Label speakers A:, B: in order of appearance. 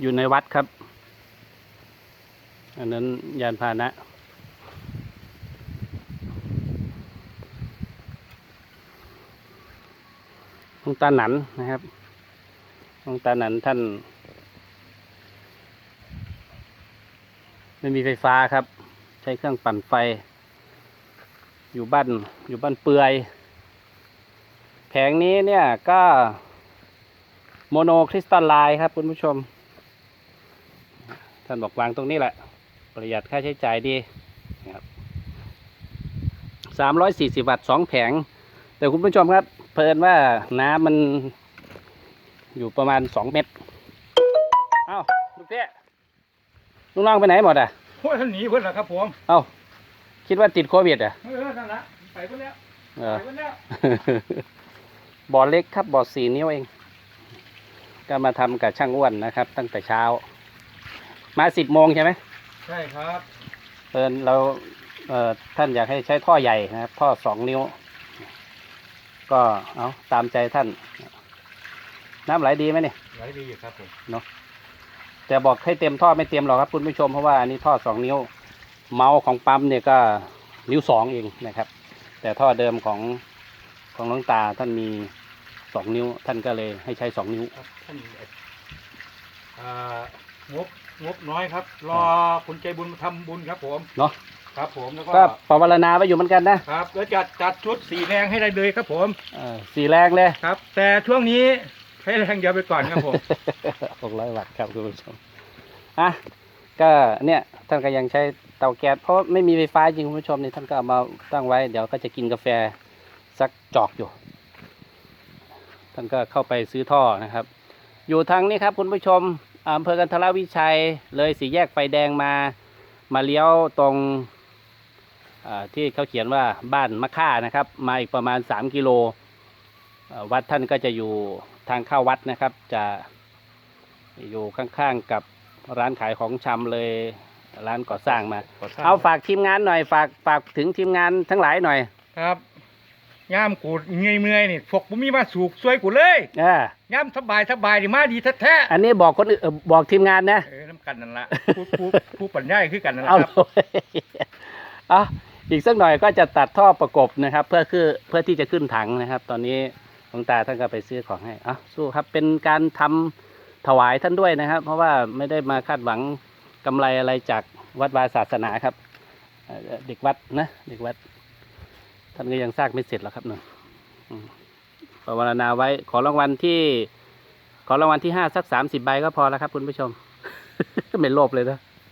A: อยู่ในวัดครับ อันนั้นยานพาหนะ หลวงตาหนันนะครับ หลวงตาหนันท่าน ไม่มีไฟฟ้าครับ ใช้เครื่องปั่นไฟ อยู่บ้านอยู่บ้านเปือยแผงนี้เนี่ยก็โมโนคริสตัลไลน์ครับคุณผู้ชม ท่านบอกวางตรงนี้แหละ ประหยัดค่าใช้จ่ายดีนะครับสามร้อยสี่สิบวัตต์สองแผง แต่คุณผู้ชมครับ เพลินว่าน้ำมันอยู่ประมาณสองเมตร เอ้าลูกเพี้ยลูกน้องไปไหนหมดอะ
B: โอ้ยท่านหนีเพิ่นล่ะครับผม
A: เอ้าคิดว่าติดโควิดอะ
B: เออนั่นละไปเพิ่นแล้ว
A: เอ
B: ไป
A: อ
B: เพิ่นแล้ว
A: บ่อเล็กครับบ่อสี่นิ้วเอง ก็มาทำกับช่างอ้วนนะครับ ตั้งแต่เช้า มาสิบโมงใช่ไหม
B: ใช่ครับ
A: เอินเราเอ่อท่านอยากให้ใช้ท่อใหญ่นะครับ ท่อสองนิ้ว ก็เอาตามใจท่าน น้ำไหลดีไหมเนี่ย
B: ไหลดีอยู่ครับผม
A: แต่บอกให้เต็มท่อไม่เต็มหรอกครับคุณผู้ชมเพราะว่าอันนี้ท่อสองนิ้ว เมาส์ของปั๊มเนี่ยก็นิ้วสองเองนะครับ แต่ท่อเดิมของของหลวงตาท่านมีสองนิ้ว ท่านก็เลยให้ใช้สองนิ้ว
B: ครับท่านอ่า งบงบน้อยครับ รอคนใจบุญมาทำบุญครับผม
A: เนาะ
B: ครับผมแล้วก็
A: ก็ภาวนาไว้อยู่เหมือนกันนะครับ
B: แล้วจัดจัดชุดสีแรงให้ได้เลยครับผม
A: เออสีแรงเลย
B: ครับ แต่ช่วงนี้ใช้แรงเดียวไปก่อนครับผม
A: หกร้อยวัตต์ครับคุณผู้ชมอะก็เนี่ยท่านก็ยังใช้เตาแก๊สเพราะไม่มีไฟฟ้าจริงคุณผู้ชมนี่ท่านก็เอามาตั้งไว้ เดี๋ยวก็จะกินกาแฟสักจอกอยู่ ท่านก็เข้าไปซื้อท่อนะครับ อยู่ทางนี้ครับคุณผู้ชม อำเภอกันทรวิชัยเลยสี่แยกไฟแดงมา มาเลี้ยวตรงอ่าที่เขาเขียนว่าบ้านมะค่านะครับ มาอีกประมาณ 3 กิโลเอ่อวัดท่านก็จะอยู่ทางเข้าวัดนะครับ จะอยู่ข้างๆกับร้านขายของชำเลยร้านก่อสร้างมา เอาฝากทีมงานหน่อยฝากฝากถึงทีมงานทั้งหลายหน่อย
B: ครับ ย่ามกูเงยเมื่อยๆนี่พวกผมมีมาสูกซวยกูเลย
A: อ่า
B: ย่ามสบายสบายนี่มาดีแท้
A: อันนี้บอกคนอื่นเอ่อบอกทีมงานนะ
B: ๆเออน้ำกันนั่นละผู้ผู้ผู้ปัญญาคือกันนั่นละ
A: เอา
B: ครับ
A: เลยเอาอีกสักหน่อยก็จะตัดท่อประกบนะครับ เพื่อคือเพื่อที่จะขึ้นถังนะครับ ตอนนี้หลวงตาท่านก็ไปซื้อของให้เอะสู้ครับเป็นการทำถวายท่านด้วยนะครับ เพราะว่าไม่ได้มาคาดหวังกำไรอะไรจากวัดวาศาสนาครับเอ่อเด็กวัดนะเด็กวัด ท่านก็ยังสร้างไม่เสร็จหรอกครับหนึ่งภาวนาไว้ ขอรางวัลที่ ขอรางวัลที่ห้าสักสามสิบใบก็พอแล้วครับ คุณผู้ชม ไม่โลภเลยนะ